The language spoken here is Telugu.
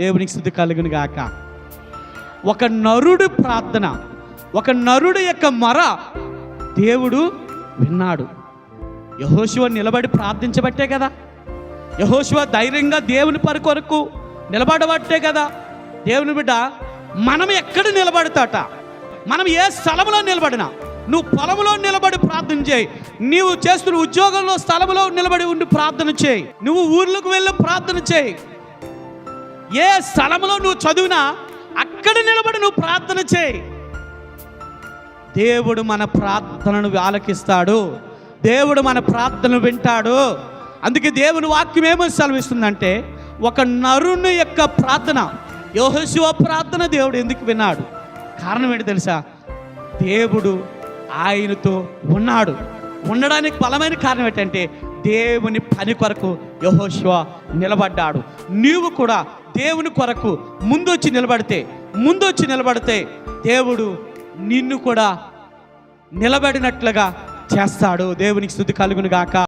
దేవునికి స్థుతి కలుగును గాక. ఒక నరుడు ప్రార్థన ఒక నరుడు యొక్క మర దేవుడు విన్నాడు. యహోశివ నిలబడి ప్రార్థించబట్టే కదా. యహోశివ ధైర్యంగా దేవుని పరికొరకు నిలబడబట్టే కదా. దేవుని బిడ్డ మనం ఎక్కడ నిలబడతాట? మనం ఏ స్థలంలో నిలబడినా నువ్వు పొలంలో నిలబడి ప్రార్థన చేయి. నీవు చేస్తున్న ఉద్యోగంలో స్థలంలో నిలబడి ఉండి ప్రార్థన చేయి. నువ్వు ఊర్లకు వెళ్ళి ప్రార్థన చేయి. ఏ స్థలంలో నువ్వు చదివినా అక్కడ నిలబడి నువ్వు ప్రార్థన చేయి. దేవుడు మన ప్రార్థనను ఆలకిస్తాడు. దేవుడు మన ప్రార్థనను వింటాడు. అందుకే దేవుని వాక్యం ఏమని సెలవిస్తుందంటే ఒక నరుని యొక్క ప్రార్థన యోహశివ ప్రార్థన దేవుడు ఎందుకు విన్నాడు? కారణం ఏంటి తెలుసా? దేవుడు ఆయనతో ఉన్నాడు. ఉండడానికి బలమైన కారణం ఏంటంటే దేవుని పని కొరకు యహోశివ నిలబడ్డాడు. నీవు కూడా దేవుని కొరకు ముందొచ్చి నిలబడితే ముందొచ్చి నిలబడితే దేవుడు నిన్ను కూడా నిలబడినట్లుగా చేస్తాడు. దేవునికి స్థుతి కలుగును గాక.